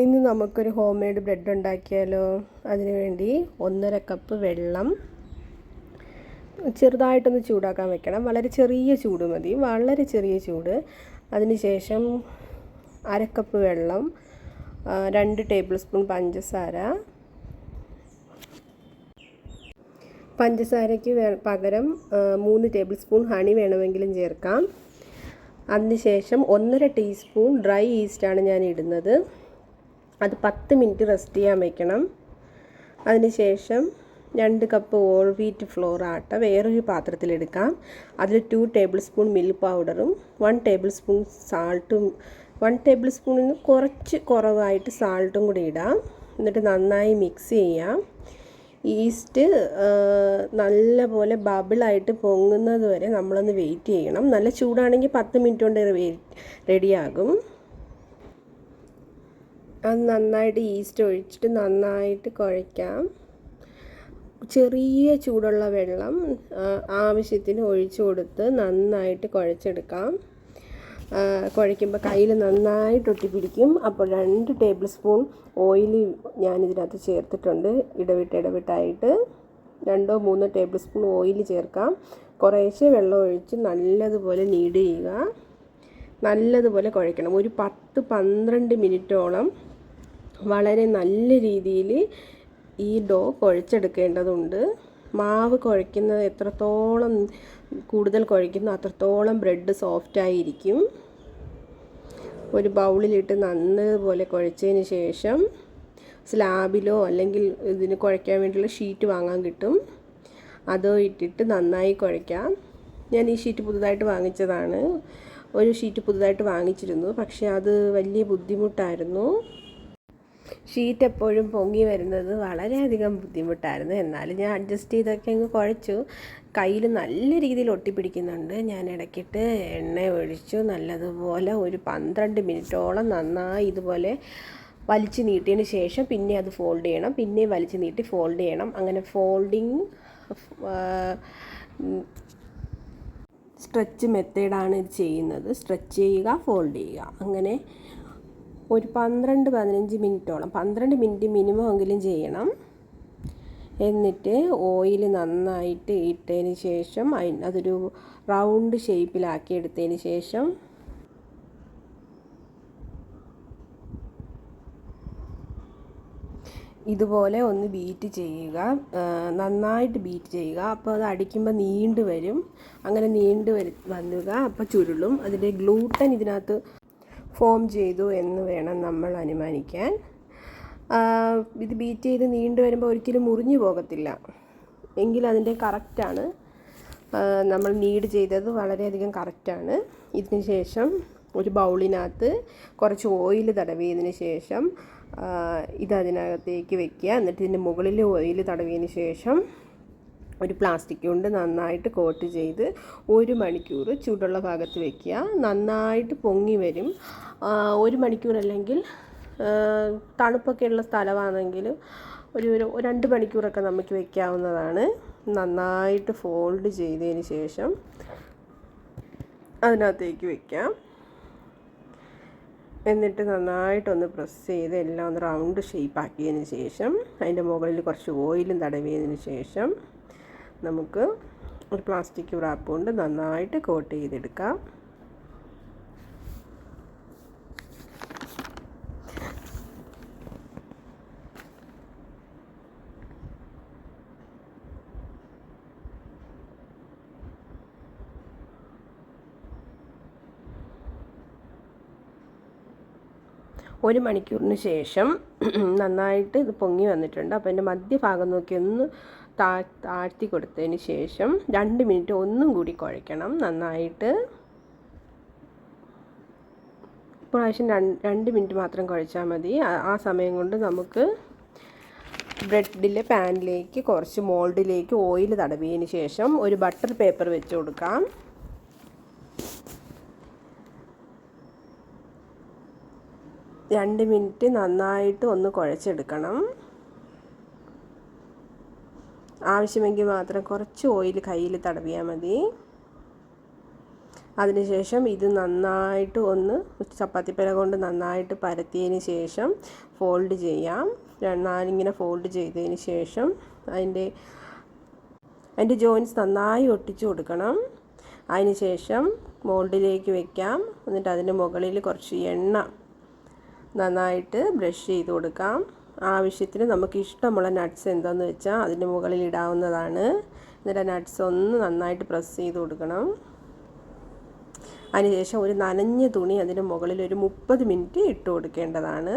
ഇന്ന് നമുക്കൊരു home made bread ഉണ്ടാക്കിയാലോ അതിനുവേണ്ടി ഒന്നര കപ്പ് വെള്ളം ചെറുതായിട്ടൊന്ന് ചൂടാക്കാൻ വെക്കണം. വളരെ ചെറിയ ചൂട് മതി. വളരെ ചെറിയ ചൂട്. അതിനുശേഷം അരക്കപ്പ് വെള്ളം രണ്ട് ടേബിൾ സ്പൂൺ പഞ്ചസാര. പഞ്ചസാരയ്ക്ക് പകരം മൂന്ന് ടേബിൾ സ്പൂൺ ഹണി വേണമെങ്കിലും ചേർക്കാം. അതിനുശേഷം ഒന്നര ടീസ്പൂൺ ഡ്രൈ ഈസ്റ്റാണ് ഞാൻ ഇടുന്നത്. അത് പത്ത് മിനിറ്റ് റെസ്റ്റ് ചെയ്യാൻ വെക്കണം. അതിനുശേഷം രണ്ട് cup all wheat flour atta. വേറൊരു പാത്രത്തിലെടുക്കാം അതിൽ ടു ടേബിൾ സ്പൂൺ മിൽക്ക് പൗഡറും വൺ ടേബിൾ സ്പൂൺ സാൾട്ടും വൺ ടേബിൾ സ്പൂണിന് കുറച്ച് കുറവായിട്ട് സാൾട്ടും കൂടി ഇടാം. എന്നിട്ട് നന്നായി മിക്സ് ചെയ്യാം. ഈസ്റ്റ് നല്ല പോലെ ബബിളായിട്ട് പൊങ്ങുന്നത് വരെ നമ്മളൊന്ന് വെയിറ്റ് ചെയ്യണം. നല്ല ചൂടാണെങ്കിൽ പത്ത് മിനിറ്റ് കൊണ്ട് റെഡിയാകും അത് നന്നായിട്ട് ഈസ്റ്റ് ഒഴിച്ചിട്ട് നന്നായിട്ട് കുഴയ്ക്കാം. ചെറിയ ചൂടുള്ള വെള്ളം ആവശ്യത്തിന് ഒഴിച്ചു കൊടുത്ത് നന്നായിട്ട് കുഴച്ചെടുക്കാം. കുഴയ്ക്കുമ്പോൾ കയ്യിൽ നന്നായിട്ട് ഒട്ടിപ്പിടിക്കും. അപ്പോൾ രണ്ട് ടേബിൾ സ്പൂൺ ഓയിൽ ഞാനിതിനകത്ത് ചേർത്തിട്ടുണ്ട് ഇടവിട്ട് ഇടവിട്ടായിട്ട്. രണ്ടോ മൂന്നോ ടേബിൾ സ്പൂൺ ഓയിൽ ചേർക്കാം. കുറേശ്ശെ വെള്ളം ഒഴിച്ച് നല്ലതുപോലെ നീഡ് ചെയ്യുക. നല്ലതുപോലെ കുഴയ്ക്കണം. ഒരു പത്ത് പന്ത്രണ്ട് മിനിറ്റോളം വളരെ നല്ല രീതിയിൽ ഈ ഡോ കുഴച്ചെടുക്കേണ്ടതുണ്ട്. മാവ് കുഴയ്ക്കുന്നത് എത്രത്തോളം കൂടുതൽ കുഴയ്ക്കുന്നു അത്രത്തോളം ബ്രെഡ് സോഫ്റ്റായിരിക്കും ഒരു ബൗളിലിട്ട് നന്നതുപോലെ കുഴച്ചതിന് ശേഷം സ്ലാബിലോ അല്ലെങ്കിൽ ഇതിന് കുഴയ്ക്കാൻ വേണ്ടിയുള്ള ഷീറ്റ് വാങ്ങാൻ കിട്ടും. അതോ ഇട്ടിട്ട് നന്നായി കുഴയ്ക്കാം. ഞാൻ ഈ ഷീറ്റ് പുതുതായിട്ട് വാങ്ങിച്ചതാണ്. ഒരു ഷീറ്റ് പുതുതായിട്ട് വാങ്ങിച്ചിരുന്നു. പക്ഷേ അത് വലിയ ബുദ്ധിമുട്ടായിരുന്നു. ഷീറ്റ് എപ്പോഴും പൊങ്ങി വരുന്നത് വളരെയധികം ബുദ്ധിമുട്ടായിരുന്നു. എന്നാലും ഞാൻ അഡ്ജസ്റ്റ് ചെയ്തൊക്കെ അങ്ങ് കുഴച്ചു. കയ്യിൽ നല്ല രീതിയിൽ ഒട്ടിപ്പിടിക്കുന്നുണ്ട്. ഞാൻ ഇടയ്ക്കിട്ട് എണ്ണ ഒഴിച്ചു. നല്ലതുപോലെ ഒരു പന്ത്രണ്ട് മിനിറ്റോളം നന്നായി ഇതുപോലെ വലിച്ചു നീട്ടിയതിന് ശേഷം പിന്നെ അത് ഫോൾഡ് ചെയ്യണം. പിന്നെ വലിച്ചു നീട്ടി ഫോൾഡ് ചെയ്യണം. അങ്ങനെ ഫോൾഡിങ് സ്ട്രെച്ച് മെത്തേഡാണ് ഇത് ചെയ്യുന്നത്. സ്ട്രെച്ച് ചെയ്യുക ഫോൾഡ് ചെയ്യുക. അങ്ങനെ ഒരു പന്ത്രണ്ട് പതിനഞ്ച് മിനിറ്റോളം പന്ത്രണ്ട് മിനിറ്റ് മിനിമം എങ്കിലും ചെയ്യണം. എന്നിട്ട് ഓയിൽ നന്നായിട്ട് ഇട്ടതിന് ശേഷം അതൊരു റൗണ്ട് ഷേപ്പിലാക്കി എടുത്തതിന് ശേഷം ഇതുപോലെ ഒന്ന് ബീറ്റ് ചെയ്യുക. നന്നായിട്ട് ബീറ്റ് ചെയ്യുക. അപ്പോൾ അത് അടിക്കുമ്പോൾ നീണ്ടു വരും. അങ്ങനെ നീണ്ടു വരു വന്നുക. അപ്പോൾ ചുരുളും. അതിന്റെ ഗ്ലൂട്ടൻ ഇതിനകത്ത് ഫോം ചെയ്തു എന്ന് വേണം നമ്മൾ അനുമാനിക്കാൻ. ഇത് ബീറ്റ് ചെയ്ത് നീണ്ടു വരുമ്പോൾ ഒരിക്കലും മുറിഞ്ഞു പോകത്തില്ല. എങ്കിൽ അതിന്റെ കറക്റ്റാണ് നമ്മൾ നീഡ് ചെയ്തത് വളരെയധികം കറക്റ്റാണ് ഇതിന് ശേഷം ഒരു ബൗളിനകത്ത് കുറച്ച് ഓയിൽ തടവിയതിന് ശേഷം ഇത് അതിനകത്തേക്ക് വെക്കുക. എന്നിട്ട് ഇതിന്റെ മുകളിൽ ഓയിൽ തടവിയതിന് ശേഷം ഒരു പ്ലാസ്റ്റിക് കൊണ്ട് നന്നായിട്ട് കോട്ട് ചെയ്ത് ഒരു മണിക്കൂർ ചൂടുള്ള ഭാഗത്ത് വെക്കുക. നന്നായിട്ട് പൊങ്ങി വരും. ഒരു മണിക്കൂർ അല്ലെങ്കിൽ തണുപ്പൊക്കെ ഉള്ള സ്ഥലമാണെങ്കിൽ ഒരു ഒരു രണ്ട് മണിക്കൂറൊക്കെ നമുക്ക് വെക്കാവുന്നതാണ്. നന്നായിട്ട് ഫോൾഡ് ചെയ്തതിന് ശേഷം അതിനകത്തേക്ക് വെക്കാം. എന്നിട്ട് നന്നായിട്ടൊന്ന് പ്രസ് ചെയ്ത് എല്ലാം ഒന്ന് റൗണ്ട് ഷേപ്പ് ആക്കിയതിന് ശേഷം അതിന്റെ മുകളിൽ കുറച്ച് ഓയിലും തടവിയതിന് ശേഷം നമുക്ക് ഒരു പ്ലാസ്റ്റിക് റാപ്പ് കൊണ്ട് നന്നായിട്ട് കോട്ട് ചെയ്തെടുക്കാം. ഒരു മണിക്കൂറിന് ശേഷം നന്നായിട്ട് ഇത് പൊങ്ങി വന്നിട്ടുണ്ട്. അപ്പോൾ അതിന്റെ മധ്യഭാഗം നോക്കി ഒന്ന് താ താഴ്ത്തി കൊടുത്തതിന് ശേഷം രണ്ട് മിനിറ്റ് ഒന്നും കൂടി കുഴയ്ക്കണം. നന്നായിട്ട് പ്രാവശ്യം രണ്ട് മിനിറ്റ് മാത്രം കുഴച്ചാൽ മതി. ആ സമയം കൊണ്ട് നമുക്ക് ബ്രെഡിലെ പാനിലേക്ക് കുറച്ച് മോൾഡിലേക്ക് ഓയിൽ തടവിയതിന് ശേഷം ഒരു ബട്ടർ പേപ്പർ വെച്ച് കൊടുക്കാം. രണ്ട് മിനിറ്റ് നന്നായിട്ട് ഒന്ന് കുഴച്ചെടുക്കണം. ആവശ്യമെങ്കിൽ മാത്രം കുറച്ച് ഓയിൽ കയ്യിൽ തടവിയാൽ മതി. അതിനുശേഷം ഇത് നന്നായിട്ട് ഒന്ന് ചപ്പാത്തിപ്പര കൊണ്ട് നന്നായിട്ട് പരത്തിയതിന് ശേഷം ഫോൾഡ് ചെയ്യാം. നാലിങ്ങനെ ഫോൾഡ് ചെയ്തതിന് ശേഷം അതിന്റെ അതിന്റെ ജോയിൻസ് നന്നായി ഒട്ടിച്ചു കൊടുക്കണം. അതിന് ശേഷം മോൾഡിലേക്ക് വെക്കാം. എന്നിട്ട് അതിന്റെ മുകളിൽ കുറച്ച് എണ്ണ നന്നായിട്ട് ബ്രഷ് ചെയ്ത് കൊടുക്കാം. ആവശ്യത്തിന് നമുക്ക് ഇഷ്ടമുള്ള നട്ട്സ് എന്താണെന്ന് വെച്ചാൽ അതിന്റെ മുകളിൽ ഇടാവുന്നതാണ്. എന്നിട്ട് നട്ട്സ് ഒന്ന് നന്നായിട്ട് പ്രസ് ചെയ്ത് കൊടുക്കണം. അതിനുശേഷം ഒരു നനഞ്ഞ തുണി അതിന് മുകളിൽ ഒരു മുപ്പത് മിനിറ്റ് ഇട്ട് കൊടുക്കേണ്ടതാണ്.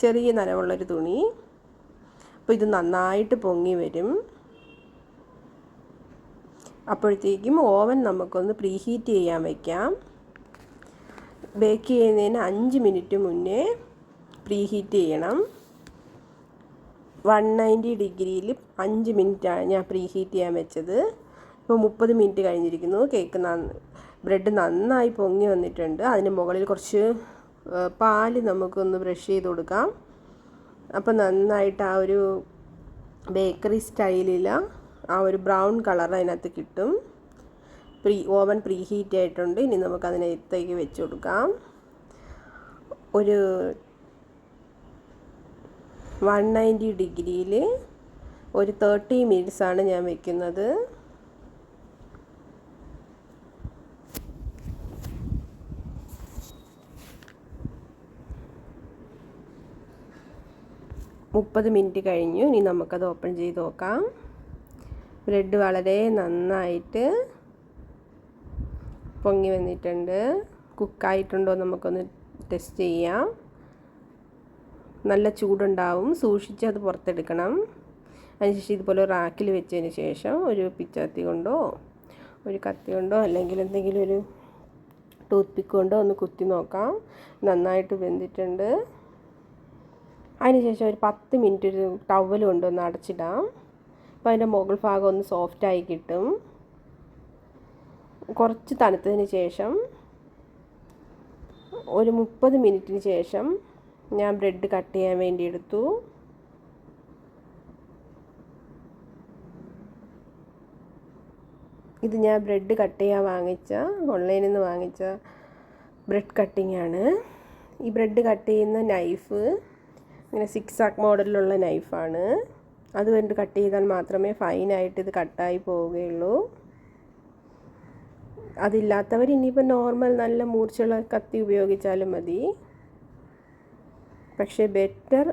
ചെറിയ നനവുള്ളൊരു തുണി. അപ്പോൾ ഇത് നന്നായിട്ട് പൊങ്ങി വരും. അപ്പോഴത്തേക്കും ഓവൻ നമുക്കൊന്ന് പ്രീഹീറ്റ് ചെയ്യാൻ വയ്ക്കാം ബേക്ക് ചെയ്യുന്നതിന് അഞ്ച് മിനിറ്റ് മുന്നേ പ്രീഹീറ്റ് ചെയ്യണം. വൺ നയന്റി ഡിഗ്രിയിൽ അഞ്ച് മിനിറ്റാണ് ഞാൻ പ്രീഹീറ്റ് ചെയ്യാൻ വെച്ചത്. ഇപ്പോൾ മുപ്പത് മിനിറ്റ് കഴിഞ്ഞിരിക്കുന്നു. കേക്ക് നന്ന് ബ്രെഡ് നന്നായി പൊങ്ങി വന്നിട്ടുണ്ട്. അതിന് മുകളിൽ കുറച്ച് പാൽ നമുക്കൊന്ന് ബ്രഷ് ചെയ്ത് കൊടുക്കാം. അപ്പോൾ നന്നായിട്ട് ആ ഒരു ബേക്കറി സ്റ്റൈലിൽ ആ ഒരു ബ്രൗൺ കളർ അതിനകത്ത് കിട്ടും. പ്രീ ഓവൻ പ്രീ ഹീറ്റ് ആയിട്ടുണ്ട്. ഇനി നമുക്കതിനകത്തേക്ക് വെച്ച് കൊടുക്കാം. ഒരു വൺ നയന്റി ഡിഗ്രിയിൽ ഒരു തേർട്ടി മിനിറ്റ്സാണ് ഞാൻ വെക്കുന്നത്. മുപ്പത് മിനിറ്റ് കഴിഞ്ഞു. ഇനി നമുക്കത് ഓപ്പൺ ചെയ്ത് നോക്കാം. ബ്രെഡ് വളരെ നന്നായിട്ട് പൊങ്ങി വന്നിട്ടുണ്ട്. കുക്കായിട്ടുണ്ടോ നമുക്കൊന്ന് ടെസ്റ്റ് ചെയ്യാം. നല്ല ചൂടുണ്ടാവും. സൂക്ഷിച്ച് അത് പുറത്തെടുക്കണം. അതിനുശേഷം ഇതുപോലെ റാക്കിൽ വെച്ചതിന് ശേഷം ഒരു പിച്ചാത്തി കൊണ്ടോ ഒരു കത്തി കൊണ്ടോ അല്ലെങ്കിൽ എന്തെങ്കിലും ഒരു ടൂത്ത് പിക്ക് കൊണ്ടോ ഒന്ന് കുത്തി നോക്കാം. നന്നായിട്ട് വെന്തിട്ടുണ്ട്. അതിനുശേഷം ഒരു പത്ത് മിനിറ്റ് ഒരു ടവൽ കൊണ്ടൊന്ന് അടച്ചിടാം. അപ്പോൾ അതിന്റെ മുകൾ ഭാഗം ഒന്ന് സോഫ്റ്റായി കിട്ടും. കുറച്ച് തണുത്തതിന് ശേഷം ഒരു മുപ്പത് മിനിറ്റിന് ശേഷം ഞാൻ ബ്രെഡ് കട്ട് ചെയ്യാൻ വേണ്ടി എടുത്തു. ഇത് ഞാൻ ബ്രെഡ് കട്ട് ചെയ്യാൻ വാങ്ങിച്ച ഓൺലൈനിൽ നിന്ന് വാങ്ങിച്ച ബ്രെഡ് കട്ടിംഗ് ആണ്. ഈ ബ്രെഡ് കട്ട് ചെയ്യുന്ന നൈഫ് ഇങ്ങനെ സിക്സ് ആക്ക് മോഡലിലുള്ള നൈഫാണ് അത് കൊണ്ട് കട്ട് ചെയ്താൽ മാത്രമേ ഫൈനായിട്ട് ഇത് കട്ടായി പോവുകയുള്ളൂ. അതില്ലാത്തവർ ഇനിയിപ്പോൾ നോർമൽ നല്ല മൂർച്ചയുള്ള കത്തി ഉപയോഗിച്ചാലും മതി. പക്ഷേ ബെറ്റർ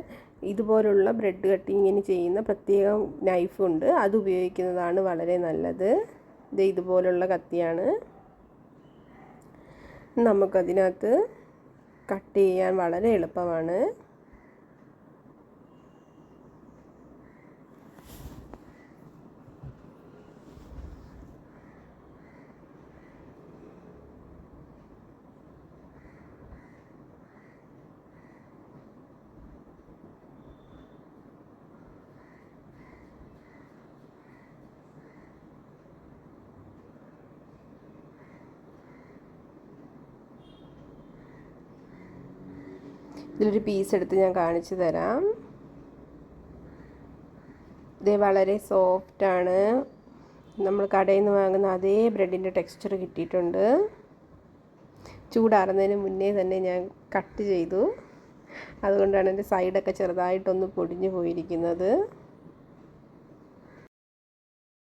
ഇതുപോലുള്ള ബ്രെഡ് കട്ടിങ്ങിന് ചെയ്യുന്ന പ്രത്യേകം നൈഫുണ്ട് അത് ഉപയോഗിക്കുന്നതാണ് വളരെ നല്ലത്. ഇത് ഇതുപോലുള്ള കത്തിയാണ്. നമുക്കതിനകത്ത് കട്ട് ചെയ്യാൻ വളരെ എളുപ്പമാണ്. ഇതിലൊരു പീസ് എടുത്ത് ഞാൻ കാണിച്ചു തരാം. ഇത് വളരെ സോഫ്റ്റാണ് നമ്മൾ കടയിൽ നിന്ന് വാങ്ങുന്ന അതേ ബ്രെഡിന്റെ ടെക്സ്ചർ കിട്ടിയിട്ടുണ്ട്. ചൂടാറുന്നതിന് മുന്നേ തന്നെ ഞാൻ കട്ട് ചെയ്തു. അതുകൊണ്ടാണ് എന്റെ സൈഡൊക്കെ ചെറുതായിട്ടൊന്ന് പൊടിഞ്ഞു പോയിരിക്കുന്നത്.